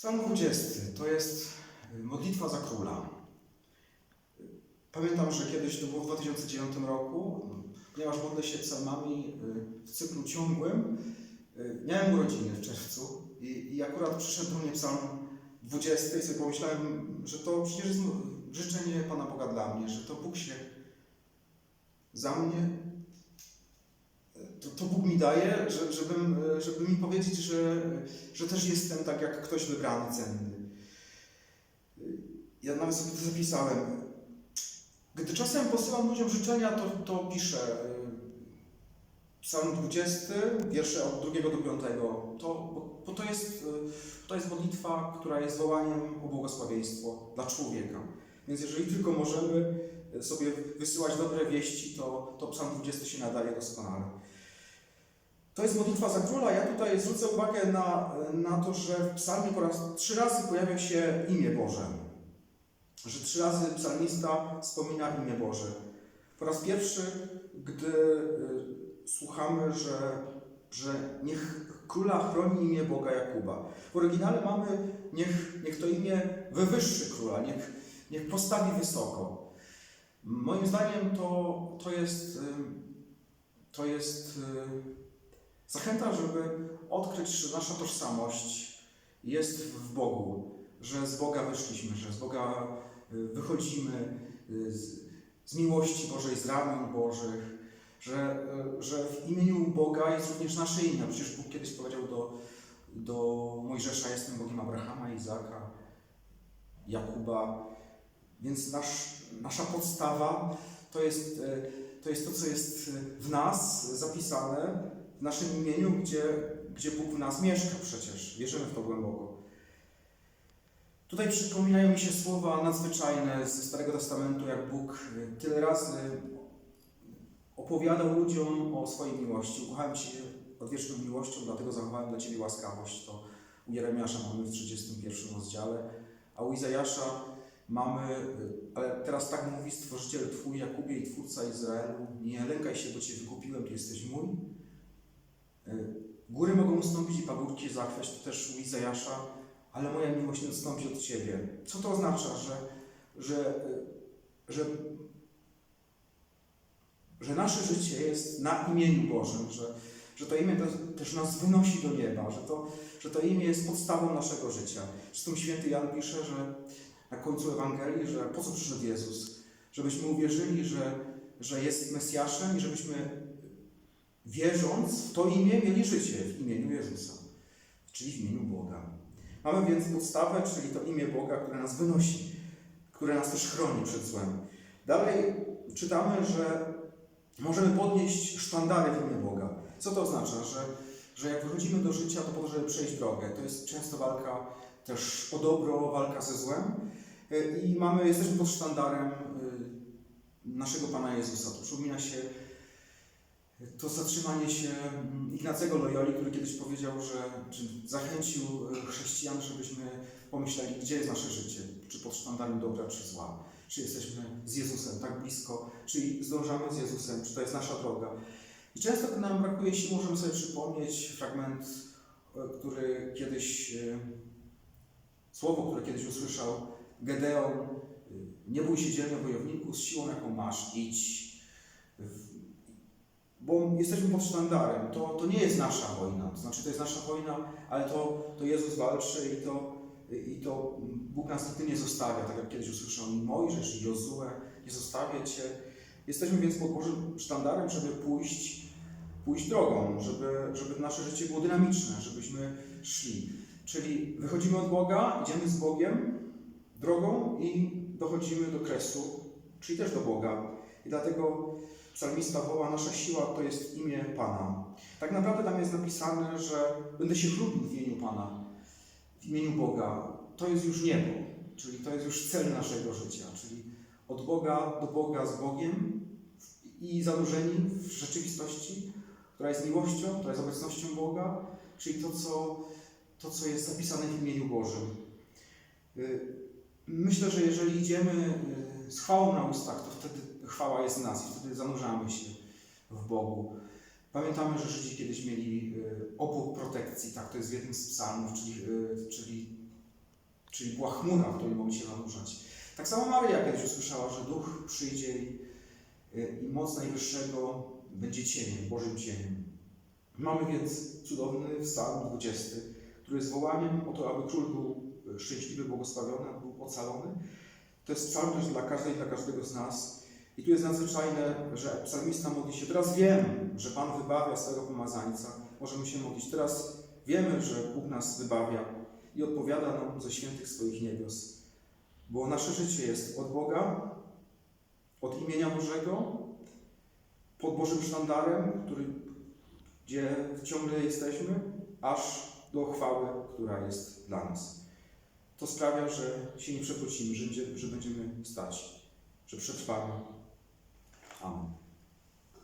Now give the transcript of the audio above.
Psalm 20 to jest y, modlitwa za króla. Pamiętam, że kiedyś to było w 2009 roku, ponieważ modlę się psalmami y, w cyklu ciągłym. y, Miałem urodziny w czerwcu i, i akurat przyszedł do mnie psalm 20 i sobie pomyślałem, że to przecież jest życzenie Pana Boga dla mnie, że to Bóg się za mnie, to, Bóg mi daje, że, żebym, żeby mi powiedzieć, że, że też jestem tak jak ktoś wybrany, cenny. Ja nawet sobie to zapisałem. Gdy czasem posyłam ludziom życzenia, to, to piszę y, Psalm 20, wiersze od 2 do 5. To, bo, bo to, jest, to jest modlitwa, która jest wołaniem o błogosławieństwo dla człowieka. Więc jeżeli tylko możemy sobie wysyłać dobre wieści, to, to Psalm 20 się nadaje doskonale. To jest modlitwa za króla. Ja tutaj zwrócę uwagę na, na to, że w psalmie po raz trzy razy pojawia się imię Boże. Że trzy razy psalmista wspomina imię Boże. Po raz pierwszy, gdy y, słuchamy, że, że niech króla chroni imię Boga Jakuba. W oryginale mamy niech, niech to imię wywyższy króla, niech, niech postawi wysoko. Moim zdaniem to, to jest, y, to jest y, zachęta, żeby odkryć, że nasza tożsamość jest w Bogu, że z Boga wyszliśmy, że z Boga y, wychodzimy z, z miłości Bożej, z ramion Bożych, że, że w imieniu Boga jest również nasze imię. Przecież Bóg kiedyś powiedział do, do Mojżesza, jestem Bogiem Abrahama, Izaka, Jakuba. Więc nasz, nasza podstawa to jest, to jest to, co jest w nas zapisane, w naszym imieniu, gdzie, gdzie Bóg w nas mieszka przecież. Wierzymy w to głęboko. Tutaj przypominają mi się słowa nadzwyczajne ze Starego Testamentu, jak Bóg tyle razy opowiadał ludziom o swojej miłości. Ukochałem Cię odwieczną miłością, dlatego zachowałem dla Ciebie łaskawość. To u Jeremiasza mamy w 31 rozdziale, a u Izajasza mamy, ale teraz tak mówi Stworzyciel Twój, Jakubie i Twórca Izraelu, nie lękaj się, bo Cię wykupiłem, Ty jesteś mój. Góry mogą ustąpić i pagórki zachwiać, to też u Izajasza, ale moja miłość nie odstąpi od Ciebie. Co to oznacza? Że, że, że, że nasze życie jest na imieniu Bożym, że, że to imię też nas wynosi do nieba, że to, że to imię jest podstawą naszego życia. Zresztą święty Jan pisze, że na końcu Ewangelii, że po co przyszedł Jezus? Żebyśmy uwierzyli, że, że jest Mesjaszem i żebyśmy wierząc w to imię mieli życie w imieniu Jezusa, czyli w imieniu Boga. Mamy więc podstawę, czyli to imię Boga, które nas wynosi, które nas też chroni przed złem. Dalej czytamy, że możemy podnieść sztandary w imię Boga. Co to oznacza? Że, że jak wychodzimy do życia, to po to, żeby przejść drogę. To jest często walka też o dobro, walka ze złem. I mamy, jesteśmy pod sztandarem naszego Pana Jezusa. To przypomina się to zatrzymanie się Ignacego Loyoli, który kiedyś powiedział, że czy zachęcił chrześcijan, żebyśmy pomyśleli, gdzie jest nasze życie, czy pod sztandarem dobra, czy zła, czy jesteśmy z Jezusem tak blisko, czy zdążamy z Jezusem, czy to jest nasza droga. I często, nam brakuje sił, możemy sobie przypomnieć fragment, który kiedyś, słowo, które kiedyś usłyszał Gedeon, nie bój się dzielnie wojowniku, z siłą jaką masz, idź bo jesteśmy pod sztandarem. To, to nie jest nasza wojna, to znaczy to jest nasza wojna, ale to, to Jezus walczy i to, i to Bóg nas nigdy nie zostawia, tak jak kiedyś usłyszał Mojżesz i Jozue, nie zostawię Cię. Jesteśmy więc pod Bożym sztandarem, żeby pójść, pójść drogą, żeby, żeby nasze życie było dynamiczne, żebyśmy szli. Czyli wychodzimy od Boga, idziemy z Bogiem drogą i dochodzimy do kresu, czyli też do Boga. I dlatego Psalmista woła, nasza siła to jest imię Pana. Tak naprawdę tam jest napisane, że będę się chlubił w imieniu Pana, w imieniu Boga. To jest już niebo, czyli to jest już cel naszego życia, czyli od Boga do Boga z Bogiem i zanurzeni w rzeczywistości, która jest miłością, która jest obecnością Boga, czyli to, co, to, co jest zapisane w imieniu Bożym. Myślę, że jeżeli idziemy z chwałą na ustach, to wtedy chwała jest w nas i wtedy zanurzamy się w Bogu. Pamiętamy, że Żydzi kiedyś mieli obłok protekcji, tak, to jest w jednym z psalmów, czyli, czyli czyli była chmura, w której mogli się zanurzać. Tak samo Maryja kiedyś usłyszała, że Duch przyjdzie i, i moc Najwyższego będzie cieniem, Bożym cieniem. Mamy więc cudowny psalm 20, który jest wołaniem o to, aby król był szczęśliwy, błogosławiony, aby był ocalony. To jest psalm też dla każdej, dla każdego z nas. I tu jest nadzwyczajne, że psalmista modli się. Teraz wiemy, że Pan wybawia swego pomazańca. Możemy się modlić. Teraz wiemy, że Bóg nas wybawia i odpowiada nam ze świętych swoich niebios. Bo nasze życie jest od Boga, od imienia Bożego, pod Bożym sztandarem, który, gdzie ciągle jesteśmy, aż do chwały, która jest dla nas. To sprawia, że się nie będzie- że będziemy stać, że przetrwamy. Amen.